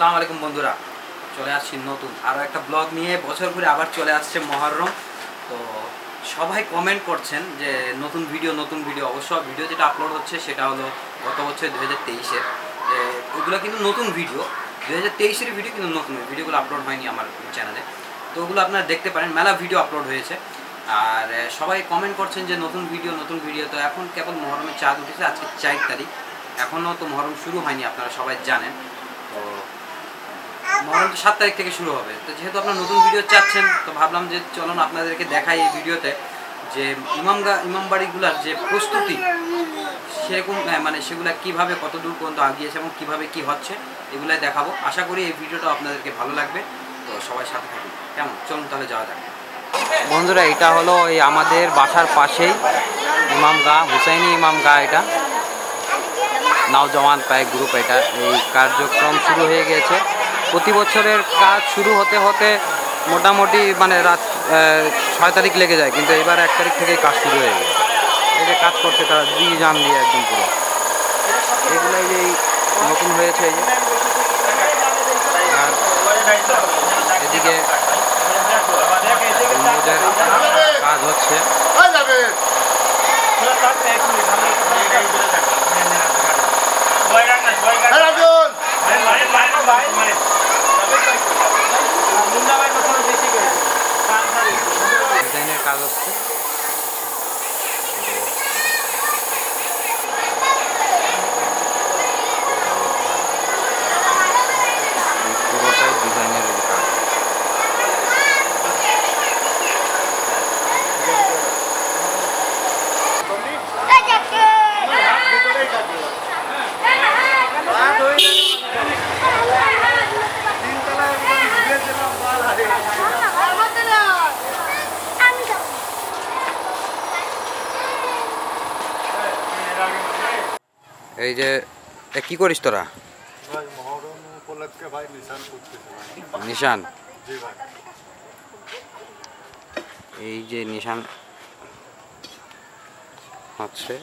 আসসালামু আলাইকুম বন্ধুরা। চলে আসছি নতুন আরও একটা ব্লগ নিয়ে। বছর ঘুরে আবার চলে আসছে মহরম। তো সবাই কমেন্ট করছেন যে নতুন ভিডিও নতুন ভিডিও অবশ্য ভিডিও যেটা আপলোড হচ্ছে সেটা হলো গত বছর দু হাজার তেইশের ওগুলো কিন্তু নতুন ভিডিও দু হাজার তেইশের ভিডিও কিন্তু নতুন। ভিডিওগুলো আপলোড হয়নি আমার চ্যানেলে তো ওগুলো আপনারা দেখতে পারেন। মেলা ভিডিও আপলোড হয়েছে। আর সবাই কমেন্ট করছেন যে নতুন ভিডিও নতুন ভিডিও তো এখন কেবল মহরমের চাঁদ উঠেছে। আজকে চার তারিখ। এখনও তো মহরম শুরু হয়নি, আপনারা সবাই জানেন। তো মহরম সাত তারিখ থেকে শুরু হবে। তো যেহেতু আপনার নতুন ভিডিও চাচ্ছেন, তো ভাবলাম যে চলুন আপনাদেরকে দেখাই এই ভিডিওতে যে ইমামগা ইমামবাড়িগুলার যে প্রস্তুতি, সেরকম মানে সেগুলা কীভাবে কত দূর পর্যন্ত আগিয়েছে এবং কীভাবে কি হচ্ছে, এগুলাই দেখাবো। আশা করি এই ভিডিওটা আপনাদেরকে ভালো লাগবে। তো সবাই সাথে থাকুন। কেমন? চলুন তাহলে যাওয়া যাক। বন্ধুরা, এটা হলো এই আমাদের বাসার পাশেই ইমাম গা হুসাইনি ইমাম গা এটা। নওজওয়ান পায় গ্রুপ এটা। এই কার্যক্রম শুরু হয়ে গেছে। প্রতি বছরের কাজ শুরু হতে হতে মোটামুটি মানে রাত ছয় তারিখ লেগে যায়, কিন্তু এবার এক তারিখ থেকেই কাজ শুরু হয়ে গেছে। এই যে কাজ করছে তারা দিয়ে জান দিয়ে একদম পুরো। এগুলো এই যে নতুন হয়েছে এই যে। এদিকে কাজ হচ্ছে। ডিজাইনের কাজ হচ্ছে এই পুরোটাই ডিজাইনের এই যে কাজ এই যে এ কি করিস তোরা? নিশান এই যে নিশান হচ্ছে।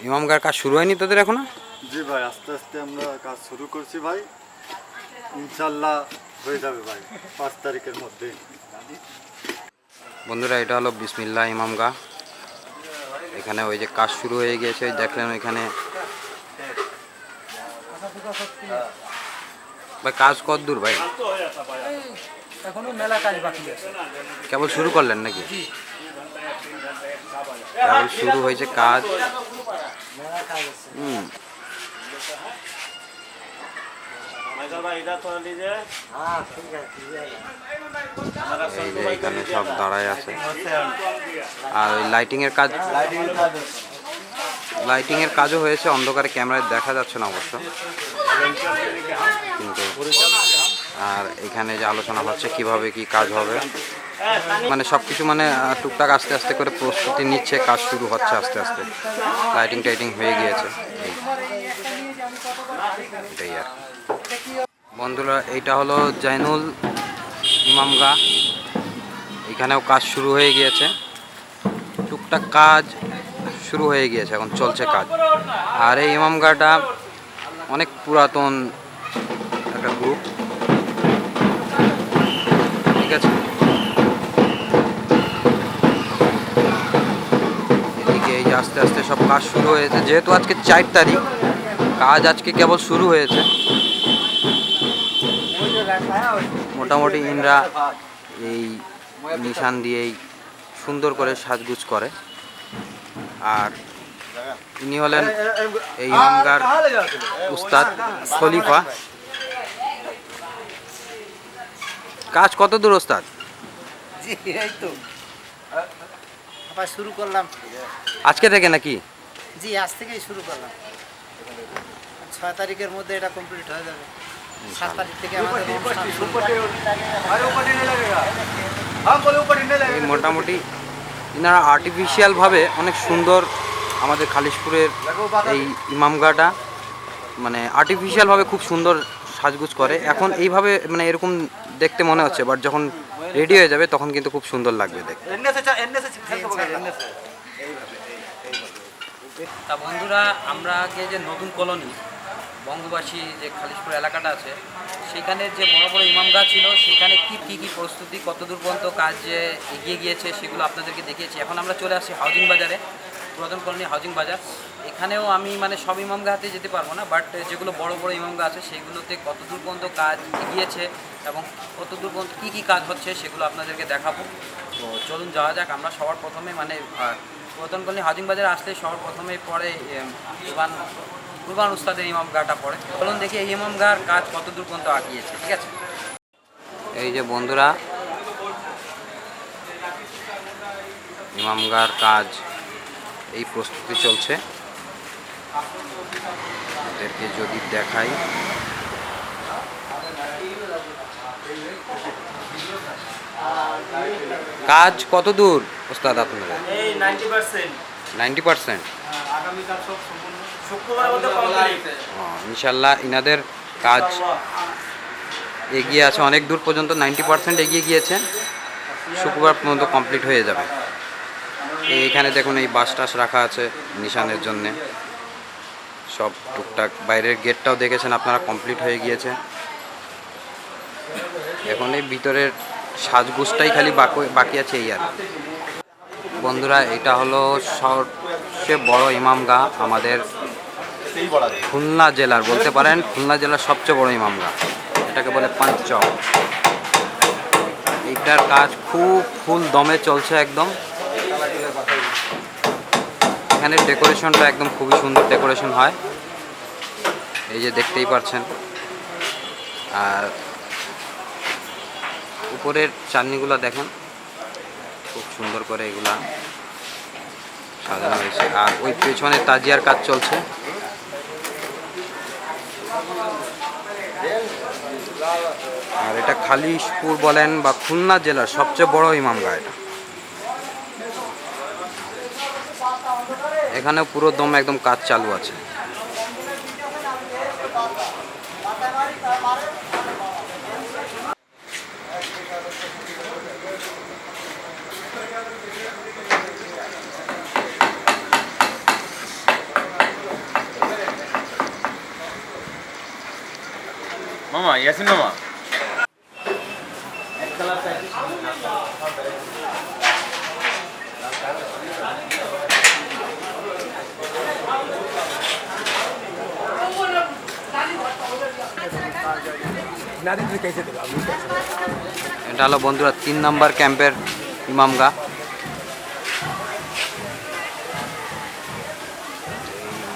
ইমামগার কাজ শুরু হয়নি তোদের এখনও? জি ভাই আস্তে আস্তে আমরা কাজ শুরু করছি ভাই। ইনশাল্লাহ হয়ে যাবে ভাই পাঁচ তারিখের মধ্যে বন্ধুরা এটা হলো বিসমিল্লা ইমামগা এখানে ওই যে কাজ শুরু হয়ে গিয়েছে ওই দেখলেন ওইখানে। ভাই কাজ কত দূর ভাই? এখনও মেলা কাজ বাকি আছে। কেবল শুরু করলেন নাকি? কেবল শুরু হয়েছে কাজ। হুম হ্যাঁ ঠিক আছে ঠিক আছে এই যে এখানে সব দাঁড়ায় আছে। আর ওই লাইটিং এর কাজ লাইটিং এর কাজও হয়েছে অন্ধকারে ক্যামেরায় দেখা যাচ্ছে না অবশ্য। কিন্তু আর এখানে যে আলোচনা হচ্ছে কীভাবে কি কাজ হবে। মানে সব কিছু মানে টুকটাক আস্তে আস্তে করে প্রস্তুতি নিচ্ছে কাজ শুরু হচ্ছে আস্তে আস্তে। লাইটিং টাইটিং হয়ে গিয়েছে। এটাই আর বন্ধুরা, এইটা হলো জাইনুল ইমামগা এখানেও কাজ শুরু হয়ে গিয়েছে। টুকটাক কাজ শুরু হয়ে গিয়েছে, এখন চলছে কাজ। আর এই ইমামগাটা অনেক পুরাতন একটা গ্রুপ ঠিক আছে? এদিকে এই আস্তে আস্তে সব কাজ শুরু হয়েছে। যেহেতু আজকে চার তারিখ, কাজ আজকে কেবল শুরু হয়েছে। মোটামুটি ইনরা এই নিশান দিয়েই সুন্দর করে সাজগুজ করে। আর ইনি হলেন এই ইমামগার উস্তাদ খলিফা। কাজ কত দূর ওস্তাদ জি এই তো। আবার শুরু করলাম। আজকে থেকে নাকি? জি আজ থেকেই শুরু করলাম। ছয় তারিখের মধ্যে এটা কমপ্লিট হয়ে যাবে। সাত তারিখ থেকে আমাদের অনুষ্ঠান শুরু। এই মোটামুটি ইনারা আর্টিফিশিয়ালভাবে অনেক সুন্দর আমাদের খালিশপুরের এই ইমামগাটা মানে আর্টিফিশিয়ালভাবে খুব সুন্দর সাজগুজ করে। এখন এইভাবে মানে এরকম দেখতে মনে হচ্ছে বাট যখন রেডি হয়ে যাবে তখন কিন্তু খুব সুন্দর লাগবে দেখতে। তা বন্ধুরা আমরা আগে যে নতুন কলোনি বঙ্গবাসী যে খালিশপুর এলাকাটা আছে, সেখানে যে বড় বড় ইমামগা ছিল, সেখানে কি, কী কী প্রস্তুতি কতদূর পর্যন্ত কাজ এগিয়ে গিয়েছে সেগুলো আপনাদেরকে দেখিয়েছি। এখন আমরা চলে আসি হাউজিং বাজারে, পুরাতন কলোনি হাউজিং বাজার। এখানেও আমি মানে সব ইমামগাতে যেতে পারব না, বাট যেগুলো বড় বড় ইমামগা আছে সেইগুলোতে কতদূর পর্যন্ত কাজ এগিয়েছে এবং কতদূর পর্যন্ত কী কী কাজ হচ্ছে সেগুলো আপনাদেরকে দেখাবো। তো চলুন যাওয়া যাক, আমরা সবার প্রথমে মানে পুরাতন কলোনি হাউজিং বাজারে আসলে সবার প্রথমে পরে কুরবান কুরবান উস্তাদের ইমাম গাটা পড়ে। বলুন দেখি এই ইমাম গার কাজ কতদূর পর্যন্ত আগিয়েছে ঠিক আছে? এই যে বন্ধুরা ইমামগার কাজ এই প্রস্তুতি চলছে। এদেরকে যদি দেখাই। কাজ কত দূর ওস্তাদ আপনাদের? এই নাইনটি পার্সেন্ট নাইনটি পার্সেন্ট আগামীকাল সব সম্পূর্ণ ইনশাল্লাহ ইনাদের কাজ এগিয়ে আছে অনেক দূর পর্যন্ত নাইনটি পার্সেন্ট এগিয়ে গিয়েছে। শুক্রবার পর্যন্ত কমপ্লিট হয়ে যাবে। এই এখানে দেখুন এই বাস টাস রাখা আছে নিশানের জন্যে। সব টুকটাক বাইরের গেটটাও দেখেছেন আপনারা কমপ্লিট হয়ে গিয়েছে। এখন এই ভিতরের সাজগুজটাই খালি বাকি বাকি আছে এই আর। কি। বন্ধুরা এটা হলো সবচেয়ে বড় ইমাম ইমামগা আমাদের খুলনা জেলার, বলতে পারেন খুলনা জেলার সবচেয়ে বড় ইমামগা এটাকে বলে পাঞ্চক এইটার কাজ খুব ফুল দমে চলছে একদম। এখানে ডেকোরেশনটা একদম খুবই সুন্দর ডেকোরেশন হয়। এই যে দেখতেই পাচ্ছেন আর উপরের চাটনিগুলো দেখেন। খুব সুন্দর করে এগুলা সাজানো হয়েছে। আর ওই পেছনে তাজিয়ার কাজ চলছে। আর এটা খালিশপুর বলেন বা খুলনা জেলার সবচেয়ে বড় ইমামগা এটা এখানে পুরো দম একদম কাজ চালু আছে। ইয়াসিন এটা হলো বন্ধুরা তিন নাম্বার ক্যাম্পের ইমামগা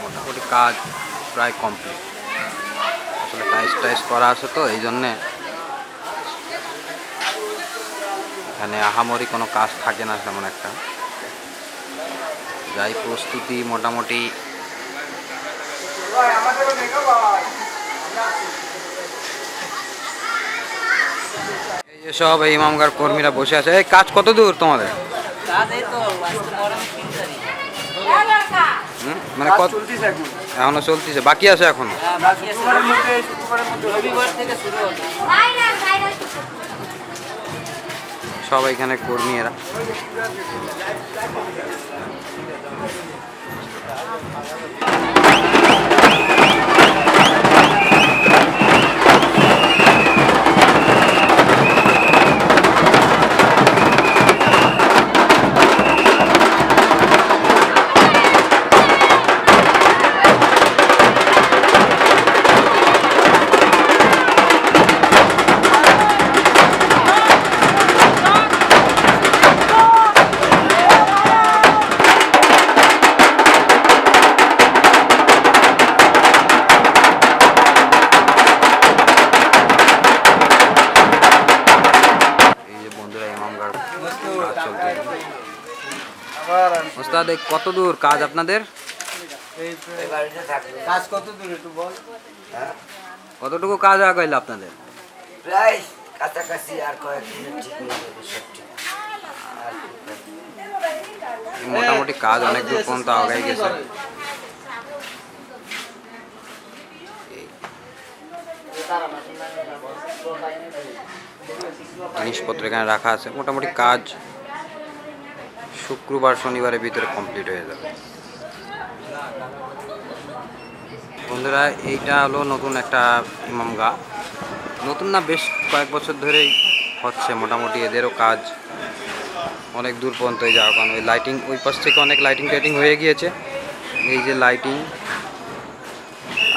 মোটামুটি কাজ প্রায় কমপ্লিট আসলে টাইস টাইস করা আছে তো এই জন্যে এখানে আহামরি কোনো কাজ থাকে না তেমন একটা। যাই প্রস্তুতি মোটামুটি এই যে সব এই ইমামগার কর্মীরা বসে আছে। এই কাজ কত দূর তোমাদের? হুম? মানে কত এখনও চলতেছে। বাকি আছে এখনও? সব এখানে কর্মী এরা ওস্তাদ কত দূর কাজ আপনাদের? কাজ কত দূর একটু বল? কতটুকু কাজ আগাইল আপনাদের? প্রায় কাছাকাছি আর কয়েক মিনিট ঠিক মোটামুটি কাজ অনেক দূর পর্যন্ত আগাই গেছে। জিনিসপত্র এখানে রাখা আছে। মোটামুটি কাজ শুক্রবার শনিবারের ভিতরে কমপ্লিট হয়ে যাবে। বন্ধুরা, এইটা হলো নতুন একটা ইমামগা নতুন না, বেশ কয়েক বছর ধরেই হচ্ছে, মোটামুটি এদেরও কাজ অনেক দূর পর্যন্ত যাওয়া কারণ ওই লাইটিং ওই পাশ থেকে অনেক লাইটিং টাইটিং হয়ে গিয়েছে। এই যে লাইটিং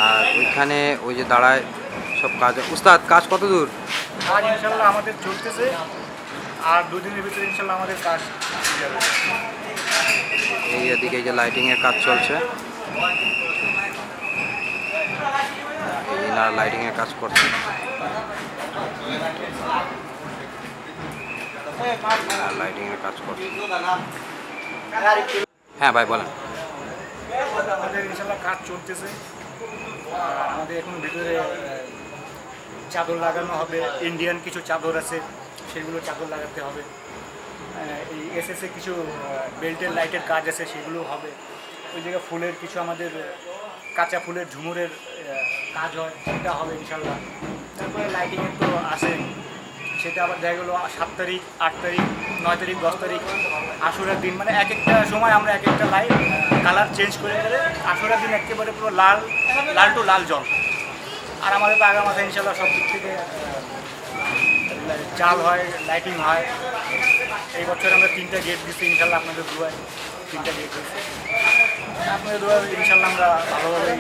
আর ওইখানে ওই যে দাঁড়ায় সব কাজ। উস্তাদ, কাজ কত দূর? আমাদের চলতেছে, আর দুদিনের ভিতরে ইনশাল্লাহ আমাদের কাজ এই এদিকে যে লাইটিংয়ের কাজ চলছে। এনারা লাইটিংয়ের কাজ করছে। লাইটিংয়ের কাজ করছে। হ্যাঁ ভাই, বলেন। আমাদের কাজ চলতেছে। আমাদের এখন ভিতরে চাদর লাগানো হবে। ইন্ডিয়ান কিছু চাদর আছে, সেগুলো চাদর লাগাতে হবে। এই এসএসএ কিছু বেল্টের লাইটের কাজ আছে সেগুলো হবে। ওই জায়গায় ফুলের কিছু আমাদের কাঁচা ফুলের ঝুমুরের কাজ হয়, সেটা হবে ইনশাল্লাহ তারপরে লাইটিংয়ের তো আসে সেটা আবার দেখা গেলো, সাত তারিখ, আট তারিখ, নয় তারিখ, দশ তারিখ, আশুরার দিন। মানে এক একটা সময় আমরা এক একটা লাইট কালার চেঞ্জ করে করে আশুরার দিন একেবারে পুরো লাল লাল টু লাল জল। আর আমাদের তো আগাম মাসে ইনশাল্লাহ সব দিক থেকে চাল হয় লাইটিং হয়। এই বছর আমরা তিনটা গেট দিচ্ছি ইনশাল্লাহ আপনাদের দুয়ায় তিনটা গেট দিচ্ছি আপনাদের দুয়ার ইনশাল্লাহ আমরা ভালোভাবে